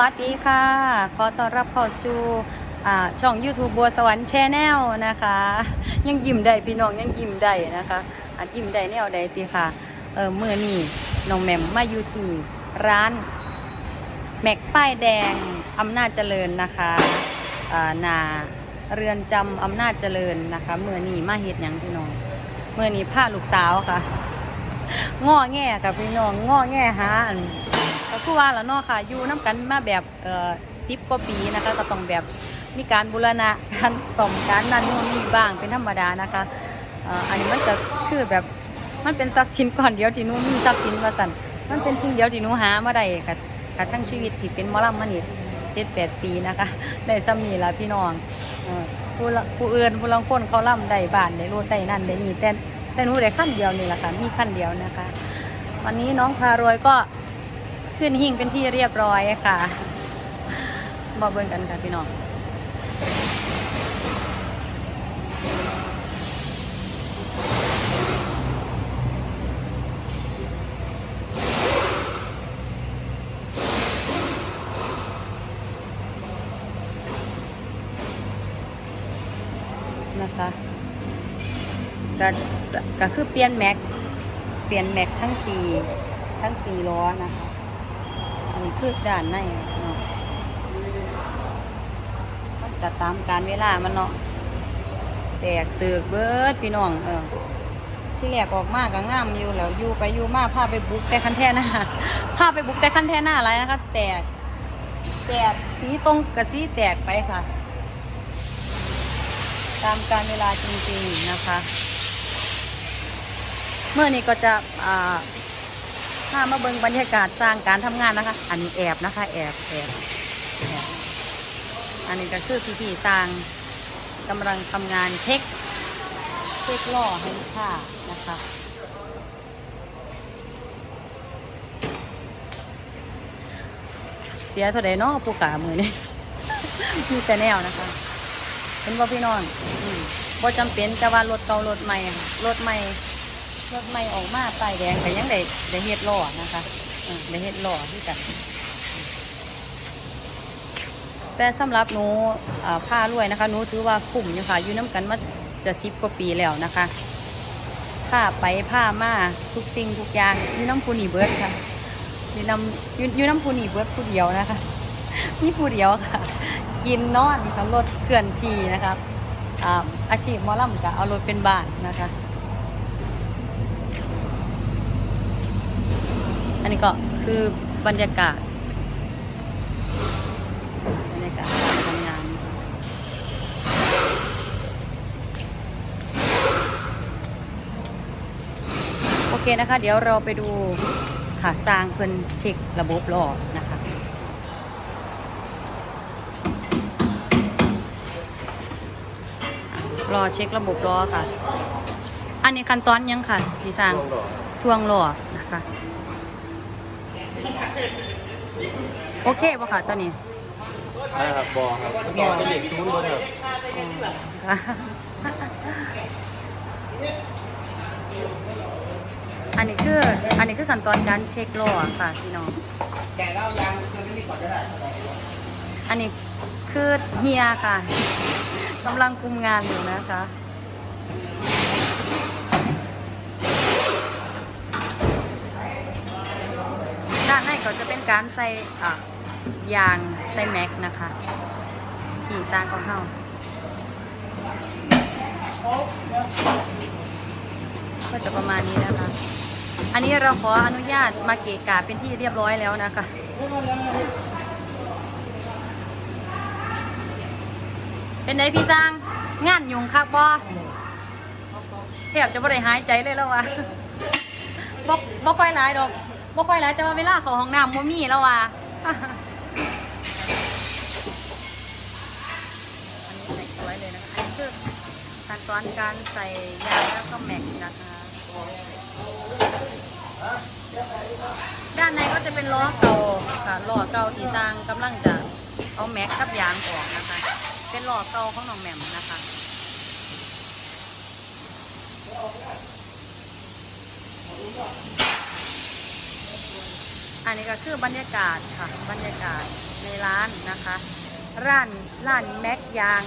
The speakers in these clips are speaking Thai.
วัสดีค่ะ ขอต้อนรับเข้าสู่ช่อง YouTube บัวสวรรค์แชนแนลนะคะ ยังยิ้มได้พี่น้องยังยิ้มได้นะคะอาจยิ้มได้แนวใดตีค่ะเออเมื่อนี้น้องแหม่มมาอยู่ที่ร้านแม็กป้ายแดงอำนาจเจริญนะคะนาเรือนจำอำนาจเจริญนะคะเมื่อนี้มาเฮ็ดยังพี่น้องเมื่อนี้าลูกสาวค่ะง้อแง่กับพี่น้องง้อแง่หาน คือว่าแล้วเนาะค่ะอยู่น้กันมาแบบเอ่อสิบกว่าปีนะคะก็ต้องแบบมีการบูรณะการส่อมการนั่นนู่นนี่บ้างเป็นธรรมดานะคะอันนี้มันจะคือแบบมันเป็นทรัพย์สินก่อนเดียวที่นู้มีทรัพย์สินมาสั่นมันเป็นสิ่งเดียวที่นู้หามาได้ค่ะค่ะทั้งชีวิตที่เป็นมอลำมานี่เจ็ดแปดปีนะคะได้ซ้ำนี่ละพี่น้องผู้ผู้อื่นผู้ลังคนเขาล่ำได้บ้านได้รถได้นั่นได้นี่แต่แต่นู้ได้ขั้นเดียวนี่แหละค่ะมีขั้นเดียวนะคะ วันนี้น้องพารวยก็ ขึ้นหิ่งเป็นที่เรียบร้อยค่ะมาเบิ่งกันค่ะพี่น้องนะคะก็จะก็คือเปลี่ยนแม็ก เปลี่ยนแม็กทั้งสี่ทั้งสี่ล้อนะคะ นี้คือด้านในเนาะมันก็ตามการเวลามันเนาะแตกเตือกเบิดพี่น้องเออที่แรกออกมากก็งามอยู่แล้วอยู่ไปอยู่มากพาไปบุกแต่คันแท่หน้าพาไปบุกแต่คันแท่หน้าอะไรนะคะแตกแตกสีตรงกับสีแตกไปค่ะ ตามการเวลาจริงๆนะคะ เมื่อนี้ก็จะอ่าามาเบิ่งบรรยากาศสร้างการทำงานนะคะ อันนี้แอบนะคะแอบแอบอันนี้ก็คือพี่ๆสร้างกำลังทำงานเช็ค เช็คล่อให้ลูกค้านะคะเสียเท่าใดเนาะผู้กามือนี่มีแต่แนวนะคะเห็นบ่พี่น้องอืมบ่จำเป็นแต่ว่ารถเก่ารถใหม่รถใหม่ รถใหม่ออกมาป้ายแดงก็ยังได้ได้เฮ็ดล้อนะคะได้เฮ็ดล้อที่กันแต่สำหรับหนูอ่าผ้ารวยนะคะหนูถือว่าคุ้มอยู่ค่ะอยู่น้กันมาจะสิบกว่าปีแล้วนะคะผ้าไปผ้ามาทุกสิ่งทุกอย่างอยู่น้ำพูนีเบิร์ดค่ะอยู่น้ำอยู่อยู่น้ำพูนีเบิร์ดผู้เดียวนะคะมีผู้เดียวค่ะ กินนอนค่ะรถเคลื่อนที่นะครับอาอาชีพมอลำก็เอารถเป็นบ้านนะคะ อันนี้ก็คือบรรยากาศบรรยากาศการทำงานโอเคนะคะ เดี๋ยวเราไปดูค่ะสร้างเพิ่นเช็คระบบรอนะคะรอเช็คระบบรอค่ะ อันนี้ขั้นตอนยังค่ะพี่สร้างทวงรอนะคะ โอเคป่ะค่ะตอนนี้นะครับบอครับบอจะเด็กทุนบนครับค่ะอันนี้คืออันนี้คือขั้นตอนการเช็คล้อค่ะพี่น้องแกเล่ายางคือไม่มีก่อนก็ได้อันนี้คือเฮียค่ะกำลังคุมงานอยู่นะคะด้านในก็จะเป็นการใส่อะ ยางใส่แม็กนะคะที่สร้างของเขาก็จะประมาณนี้นะคะ อันนี้เราขออนุญาตมาเกะกะเป็นที่เรียบร้อยแล้วนะคะเป็นไงพี่สร้างงานยุงคักบ่แทบจะบ่ได้หายใจเลยแล้ววะบ่บ่ค่อยหลายดอกบ่ค่อยหลายแต่ว่าเวลาเข้าห้องน้ำบ่มีแล้ววะ อันนี้ใส่สวยเลยนะคะอันนี้คือขั้นต อนการใส่ยางแล้วก็แม็กนะคะ ด้านในก็จะเป็นล้อเก่าค่ะล้อเก่าที่สร้างกำลังจะเอาแม็กกับยางออกนะคะ เป็นล้อเก่าของน้องแหม่มนะคะอันนี้ก็คือบรรยากาศค่ะบรรยากาศในร้านนะคะ ร้านร้านแม็กยาง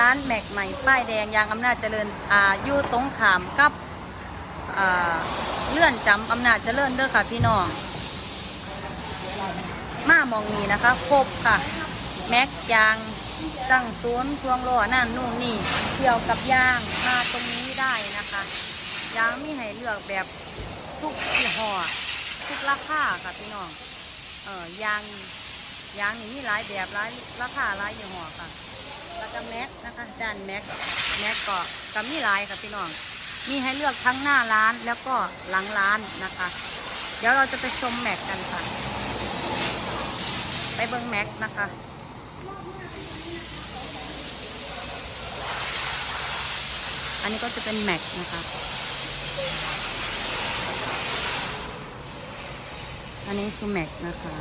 ร้านแม็กใหม่ป้ายแดงยางอำนาจเจริญอ่ายู่ตรงขามกับอ่าเลื่อนจำอำนาจเจริญเด้อค่ะพี่น้องมามองนี้นะคะ ครบค่ะ แม็กยางตั้งศูนย์พวงล้อนั่นนู่นนี่เกี่ยวกับยางมาตรงนี้ได้นะคะ ยางมีให้เลือกแบบทุกยี่ห้อทุกราคาค่ะพี่น้องเออยางยางนี่มีหลายแบบหลายราคาหลายยี่ห้อค่ะ แล้วก็แม็กนะคะจานแม็กแม็กก็ก็มีหลายค่ะพี่น้องมีให้เลือกทั้งหน้าร้านแล้วก็หลังร้านนะคะ เดี๋ยวเราจะไปชมแม็กกันค่ะ ไปเบิ้งแม็กนะคะอันนี้ก็จะเป็นแม็กนะคะ อันนี้คือแม็กนะคะ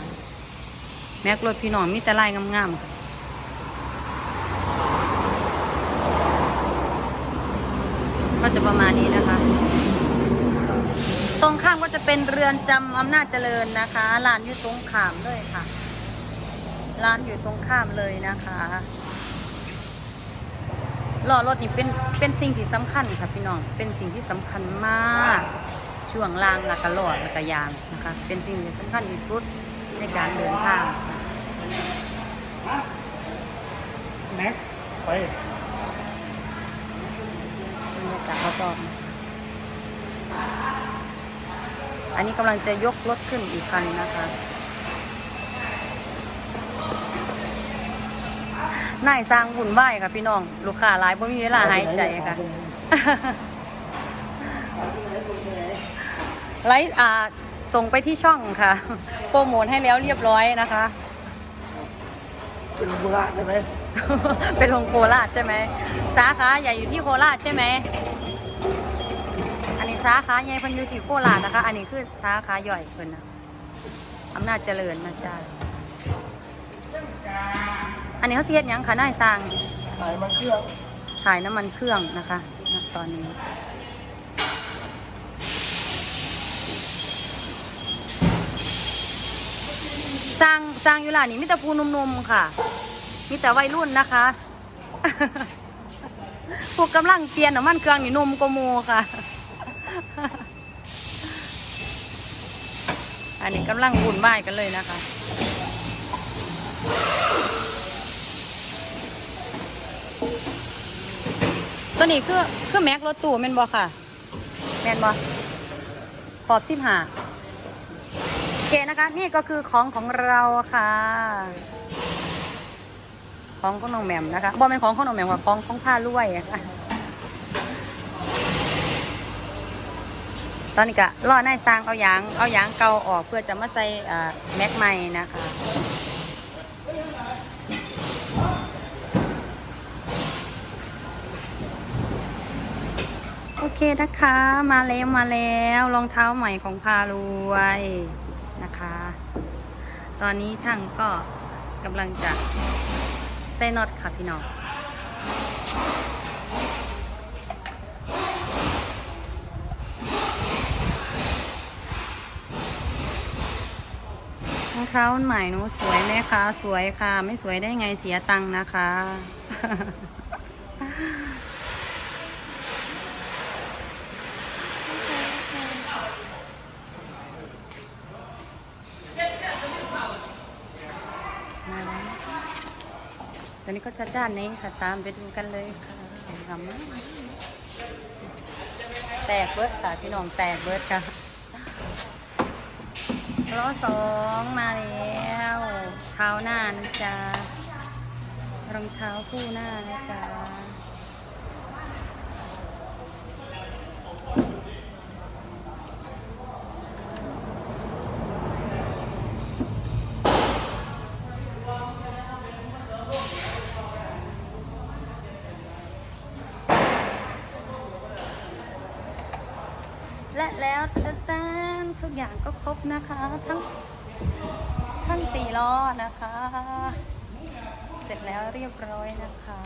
แม็กรถพี่น้องมีแต่ลายงามๆค่ะ ก็จะประมาณนี้นะคะ ตรงข้ามก็จะเป็นเรือนจำอำนาจเจริญนะคะร้านอยู่ตรงข้ามเลยค่ะร้านอยู่ตรงข้ามเลยนะคะล้อรถนี่เป็นเป็นสิ่งที่สำคัญค่ะพี่น้องเป็นสิ่งที่สำคัญมาก ช่วงล่างแล้วก็ล้อแล้วก็ยางนะคะ เป็นสิ่งที่สำคัญที่สุดในการเดินทางแม็กไป บรรยากาศรอบๆอันนี้กำลังจะยกรถขึ้นอีกคันนะคะนายสร้างบุญไหวายค่ะพี่น้อง ลูกค้าหลายบ่มีเวลาหายใจค่ะไลฟ์อ่าส่งไปที่ช่องค่ะ โปรโมทให้แล้วเรียบร้อยนะคะ เป็นโบราณใช่ไหมเป็นโรงโคราชใช่ไหมสาขาใหญ่อยู่ที่โคราชใช่ไหมอันนี้ สาขาใหญ่เพิ่นอยู่ที่โคราชนะคะ อันนี้คือสาขาย่อยเพิ่นนะอำนาจเจริญนะจ๊ะอันนี้เขาเสียดหยังคะนายสร้างขายมันเครื่องถ่ายน้ำมันเครื่องนะคะณตอนนี้สร้างสร้างอยู่ล่ะนี่มิแต่ภูหนุ่มๆค่ะมีแต่วัยรุ่นนะคะพวกกำลังเปลี่ยนน้ำมันเครื่องนี่หนุ่มกว่าหมูค่ะ อันนี้กำลังวุ่นวายกันเลยนะคะ ตัวนี้คือคือแม็กรถตู้แมนบอค่ะ แมนบอขอบสิบหาโอเคนะคะ นี่ก็คือของของเราค่ะ ของของน้องแหม่มนะคะบอเป็นของของน้องแหม่มว่าของของผ้าลวยอะค่ะ อนนี้ก็ล่อนายสร้างเอายางเอายางเก่าออกเพื่อจะมาใส่แม็กใหม่นะคะโอเคนะคะ มาแล้วมาแล้วรองเท้าใหม่ของพารวยนะคะ ตอนนี้ช่างก็กำลังจะใส่น็อตค่ะพี่น้อง องเท้าใหม่หนูสวยไหมคะ สวยค่ะ ไม่สวยได้ไงเสียตังค์นะคะ มาแล้วตอนนี้ก็จะด้านนี้ค่ะ ตามไปดูกันเลยค่ะทำแตกเบิร์ดค่ะพี่น้องแตกเบิร์ดค่ะ ล้อสองมาแล้วเท้าหน้านะจ๊ะรองเท้าคู่หน้านะจ๊ะและแล้ว ทุกอย่างก็ครบนะคะ ทั้งทั้งสี่ล้อนะคะ เสร็จแล้วเรียบร้อยนะคะ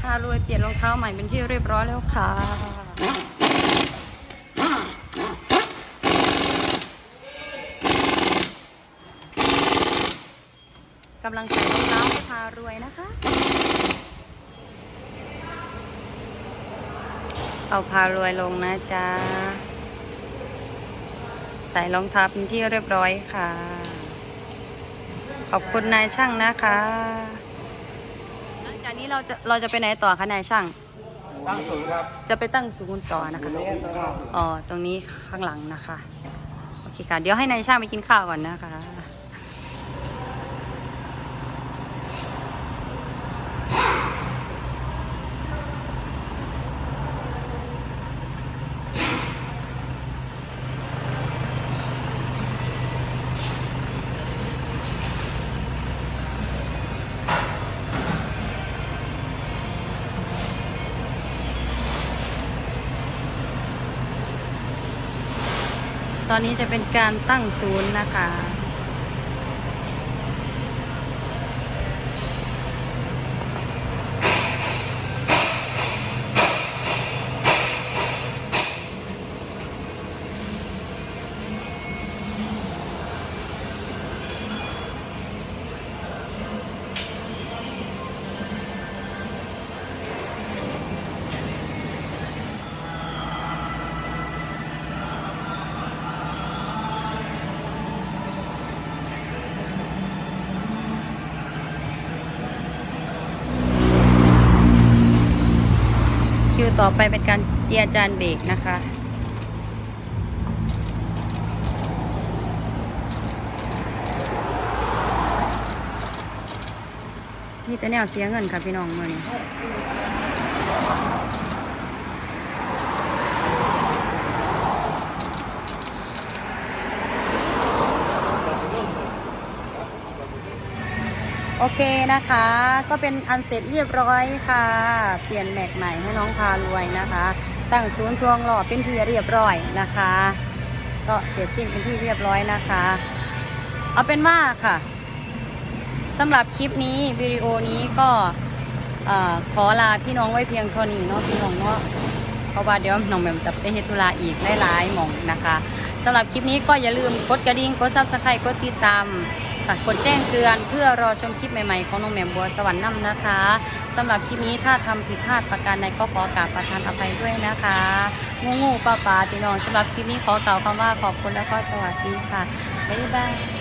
พารวยเปลี่ยนรองเท้าใหม่เป็นที่เรียบร้อยแล้วค่ะ กำลังใส่รองเท้าให้พารวยนะคะ เอาพารวยลงนะจ๊ะ ใส่รองเท้าเป็นที่เรียบร้อยค่ะ ขอบคุณนายช่างนะคะหลังจากนี้เราจะเราจะไปไหนต่อคะนายช่าง ตั้งศูนย์ครับจะไปตั้งศูนย์ต่อนะคะอ๋อ ตรงนี้ข้างหลังนะคะ โอเคค่ะ เดี๋ยวให้นายช่างไปกินข้าวก่อนนะคะ ตอนนี้จะเป็นการตั้งศูนย์นะคะ คิวต่อไปเป็นการเจียจานเบรกนะคะ นี่แต่แนวเสียเงินค่ะพี่น้องเมื่อนี้ เคนะคะ ก็เป็นอันเสร็จเรียบร้อยค่ะ เปลี่ยนแม็กใหม่ให้น้องพารวยนะคะ ตั้งศูนย์ทวงหล่อเป็นที่เรียบร้อยนะคะ ก็เสร็จสิ้นเป็นที่เรียบร้อยนะคะ เอาเป็นว่าค่ะสำหรับคลิปนี้วิดีโอนี้ก็ขอลาพี่น้องไว้เพียงเท่านี้เนาะพี่น้องเนาะเพราะว่าเดี๋ยวน้องแหม่มจะไปเฮดธุระอีกหลายๆหม่องนะคะสำหรับคลิปนี้ก็อย่าลืมกดกระดิ่งกดซับสไครต์กดติดตาม ค่ะกดแจ้งเตือนเพื่อรอชมคลิปใหม่ๆ ของน้องแหม่มบัวสวรรค์น้ำนะคะสำหรับคลิปนี้ถ้าทำผิดพลาดประการใดก็ขอกราบประทานอภัยด้วยนะคะงูงูปลาปลาพี่น้องสำหรับคลิปนี้ขอกล่าวคำว่าขอบคุณและก็สวัสดีค่ะบ๊ายบาย